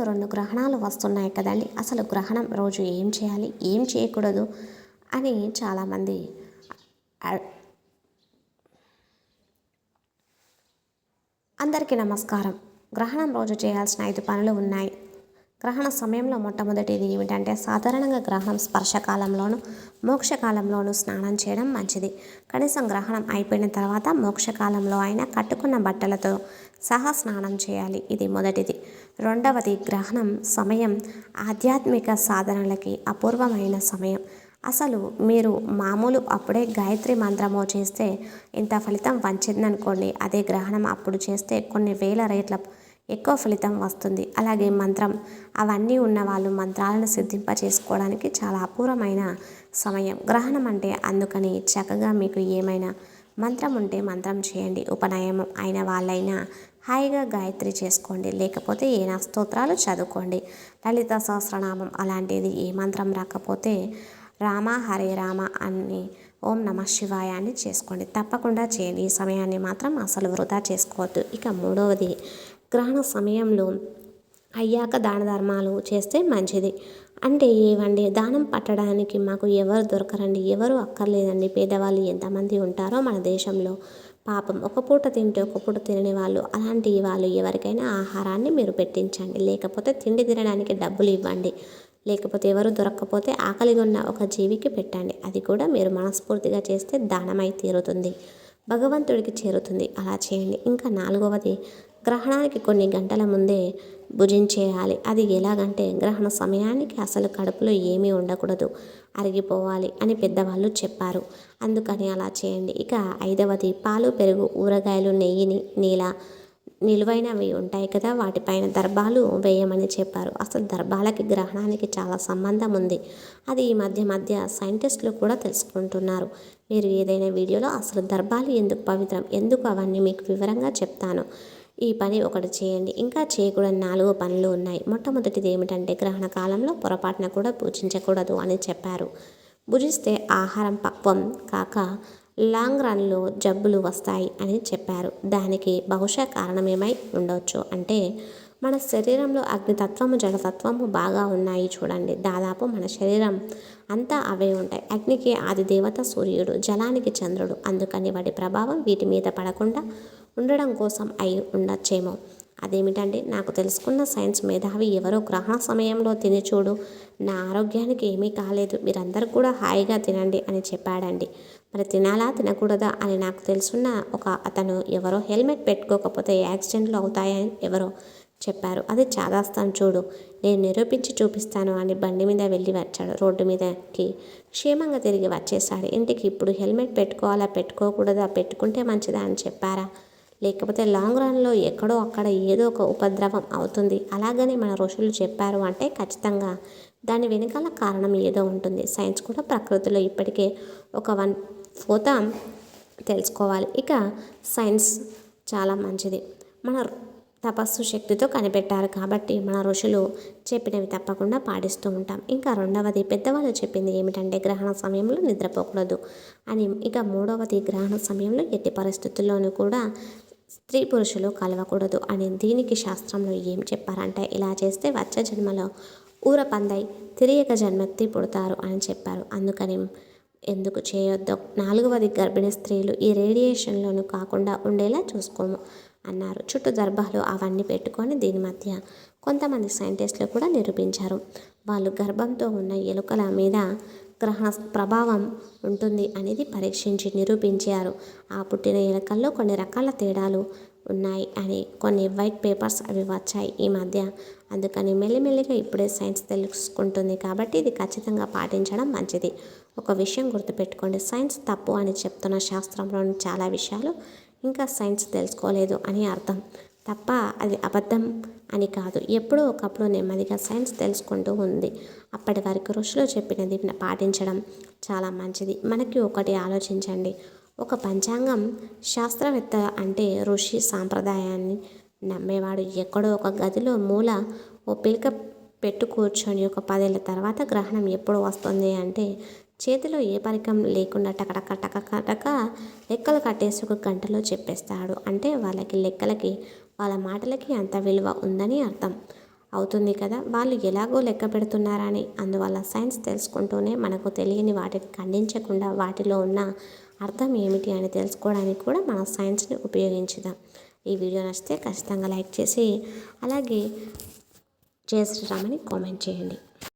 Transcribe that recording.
వారంలో రెండు గ్రహణాలు వస్తున్నాయి కదండి. అసలు గ్రహణం రోజు ఏం చేయాలి? ఏం చేయకూడదు? అని చాలామంది అందరికీ నమస్కారం. గ్రహణం రోజు చేయాల్సిన ఐదు పనులు ఉన్నాయి. గ్రహణ సమయంలో మొట్టమొదటిది ఏమిటంటే సాధారణంగా గ్రహణం స్పర్శకాలంలోనూ మోక్షకాలంలోనూ స్నానం చేయడం మంచిది. కనీసం గ్రహణం అయిపోయిన తర్వాత మోక్షకాలంలో అయినా కట్టుకున్న బట్టలతో సహా స్నానం చేయాలి. ఇది మొదటిది. రెండవది గ్రహణం సమయం ఆధ్యాత్మిక సాధనలకి అపూర్వమైన సమయం. అసలు మీరు మామూలు అప్పుడే గాయత్రి మంత్రమో చేస్తే ఇంత ఫలితం వంచిందనుకోండి అదే గ్రహణం అప్పుడు చేస్తే కొన్ని వేల రేట్ల ఎక్కువ ఫలితం వస్తుంది. అలాగే మంత్రం అవన్నీ ఉన్న వాళ్ళు మంత్రాలను సిద్ధింప చేసుకోవడానికి చాలా అపూర్వమైన సమయం. గ్రహణం అంటే అందుకని చక్కగా మీకు ఏమైనా మంత్రం ఉంటే మంత్రం చేయండి. ఉపనయనం అయిన వాళ్ళైనా హాయిగా గాయత్రి చేసుకోండి. లేకపోతే ఏనా స్తోత్రాలు చదువుకోండి. లలిత సహస్రనామం అలాంటిది ఏ మంత్రం రాకపోతే రామ హరే రామ అని ఓం నమ శివాయ అని చేసుకోండి. తప్పకుండా చేయండి. ఈ సమయాన్ని మాత్రం అసలు వృధా చేసుకోవద్దు. ఇక మూడవది గ్రహణ సమయంలో అయ్యాక దాన ధర్మాలు చేస్తే మంచిది. అంటే ఏవండి? దానం పట్టడానికి మాకు ఎవరు దొరకరండి? ఎవరు అక్కర్లేదండి? పేదవాళ్ళు ఎంతమంది ఉంటారో మన దేశంలో. పాపం ఒక పూట తింటే ఒక పూట తినని వాళ్ళు అలాంటి వాళ్ళు ఎవరికైనా ఆహారాన్ని మీరు పెట్టించండి. లేకపోతే తిండి తినడానికి డబ్బులు ఇవ్వండి. లేకపోతే ఎవరు దొరక్కపోతే ఆకలిగా ఉన్న ఒక జీవికి పెట్టండి. అది కూడా మీరు మనస్ఫూర్తిగా చేస్తే దానమై తీరుతుంది. భగవంతుడికి చేరుతుంది. అలా చేయండి. ఇంకా నాలుగవది గ్రహణానికి కొన్ని గంటల ముందే భుజించేయాలి అది ఎలాగంటే గ్రహణ సమయానికి అసలు కడుపులో ఏమీ ఉండకూడదు. అరిగిపోవాలి అని పెద్దవాళ్ళు చెప్పారు. అందుకని అలా చేయండి. ఇక ఐదవది పాలు పెరుగు ఊరగాయలు నెయ్యిని నీల నిలువైనవి ఉంటాయి కదా వాటిపైన దర్భాలు వేయమని చెప్పారు. అసలు దర్భాలకి గ్రహణానికి చాలా సంబంధం ఉంది. అది ఈ మధ్య మధ్య సైంటిస్టులు కూడా తెలుసుకుంటున్నారు. మీరు ఏదైనా వీడియోలో అసలు దర్భాలు ఎందుకు పవిత్రం ఎందుకు అవన్నీ మీకు వివరంగా చెప్తాను. ఈ పని ఒకటి చేయండి. ఇంకా చేయకూడని నాలుగు పనులు ఉన్నాయి. మొట్టమొదటిది ఏమిటంటే గ్రహణ కాలంలో పొరపాటున కూడా పూజించకూడదు అని చెప్పారు. భుజిస్తే ఆహారం పక్వం కాక లాంగ్ రన్లో జబ్బులు వస్తాయి అని చెప్పారు. దానికి బహుశా కారణమేమై ఉండవచ్చు అంటే మన శరీరంలో అగ్నితత్వము జలతత్వము బాగా ఉన్నాయి చూడండి. దాదాపు మన శరీరం అంతా అవే ఉంటాయి. అగ్నికి ఆది దేవత సూర్యుడు జలానికి చంద్రుడు. అందుకని వాటి ప్రభావం వీటి మీద పడకుండా ఉండడం కోసం అయి ఉండొచ్చేమో. అదేమిటంటే నాకు తెలుసుకున్న సైన్స్ మేధావి ఎవరో గ్రహణ సమయంలో తిని చూడు. నా ఆరోగ్యానికి ఏమీ కాలేదు. మీరందరూ కూడా హాయిగా తినండి అని చెప్పాడండి. మరి తినాలా? తినకూడదా? అని నాకు తెలుసున్న ఒక అతను ఎవరో హెల్మెట్ పెట్టుకోకపోతే యాక్సిడెంట్లు అవుతాయని ఎవరో చెప్పారు. అది చాదాస్తాను చూడు. నేను నిరూపించి చూపిస్తాను అని బండి మీద వెళ్ళి వచ్చాడు. రోడ్డు మీదకి క్షేమంగా తిరిగి వచ్చేసాడు ఇంటికి ఇప్పుడు హెల్మెట్ పెట్టుకోవాలా? పెట్టుకోకూడదా? పెట్టుకుంటే మంచిదా? అని చెప్పారా? లేకపోతే లాంగ్ రన్లో ఎక్కడో అక్కడ ఏదో ఒక ఉపద్రవం అవుతుంది. అలాగని మన ఋషులు చెప్పారు అంటే ఖచ్చితంగా దాని వెనకాల కారణం ఏదో ఉంటుంది. సైన్స్ కూడా ప్రకృతిలో ఇప్పటికే ఒక వన్ ఫోత తెలుసుకోవాలి. ఇక సైన్స్ చాలా మంచిది. మన తపస్సు శక్తితో కనిపెట్టారు కాబట్టి మన ఋషులు చెప్పినవి తప్పకుండా పాటిస్తూ ఉంటాం. ఇంకా రెండవది పెద్దవాళ్ళు చెప్పింది ఏమిటంటే గ్రహణ సమయంలో నిద్రపోకూడదు అని. ఇక మూడవది గ్రహణ సమయంలో ఎట్టి పరిస్థితుల్లోనూ కూడా స్త్రీ పురుషులు కలవకూడదు అని దీనికి శాస్త్రంలో ఏం చెప్పారంటే? ఇలా చేస్తే వచ్చే జన్మలో ఊర పందై తిరియక జన్మెత్తి పుడతారు అని చెప్పారు. అందుకని ఎందుకు చేయొద్దు? నాలుగవది గర్భిణీ స్త్రీలు ఈ రేడియేషన్లోనూ కాకుండా ఉండేలా చూసుకోము అన్నారు. చుట్టూ దర్భాలు అవన్నీ పెట్టుకొని దీని మధ్య కొంతమంది సైంటిస్టులు కూడా నిరూపించారు. వాళ్ళు గర్భంతో ఉన్న ఎలుకల మీద గ్రహణ ప్రభావం ఉంటుంది అనేది పరీక్షించి నిరూపించారు. ఆ పుట్టిన ఎలుకల్లో కొన్ని రకాల తేడాలు ఉన్నాయి అని కొన్ని వైట్ పేపర్స్ అవి వచ్చాయి ఈ మధ్య. అందుకని మెల్లిమెల్లిగా ఇప్పుడే సైన్స్ తెలుసుకుంటుంది కాబట్టి ఇది ఖచ్చితంగా పాటించడం మంచిది. ఒక విషయం గుర్తుపెట్టుకోండి సైన్స్ తప్పు అని చెప్తున్న శాస్త్రంలోని చాలా విషయాలు ఇంకా సైన్స్ తెలుసుకోలేదు అని అర్థం. తప్ప అది అబద్ధం అని కాదు. ఎప్పుడో ఒకప్పుడు నెమ్మదిగా సైన్స్ తెలుసుకుంటూ ఉంది. అప్పటి వరకు ఋషులు చెప్పినది పాటించడం చాలా మంచిది. మనకి ఒకటి ఆలోచించండి. ఒక పంచాంగం శాస్త్రవేత్త అంటే ఋషి సాంప్రదాయాన్ని నమ్మేవాడు. ఎక్కడో ఒక గదిలో మూల ఓ పిలక పెట్టు కూర్చొని ఒక పదేళ్ళ తర్వాత గ్రహణం ఎప్పుడు వస్తుంది అంటే చేతిలో ఏ పరికరం లేకుండా టకటక టక టక లెక్కలు కట్టేసి ఒక గంటలో చెప్పేస్తాడు. అంటే వాళ్ళకి లెక్కలకి వాళ్ళ మాటలకి అంత విలువ ఉందని అర్థం. అవుతుంది కదా వాళ్ళు ఎలాగో లెక్క పెడుతున్నారని. అందువల్ల సైన్స్ తెలుసుకుంటూనే మనకు తెలియని వాటిని ఖండించకుండా వాటిలో ఉన్న అర్థం ఏమిటి అని తెలుసుకోవడానికి కూడా మన సైన్స్ని ఉపయోగించుదాం. ఈ వీడియో నచ్చితే ఖచ్చితంగా లైక్ చేసి అలాగే జయ శ్రీరామ్ కామెంట్ చేయండి.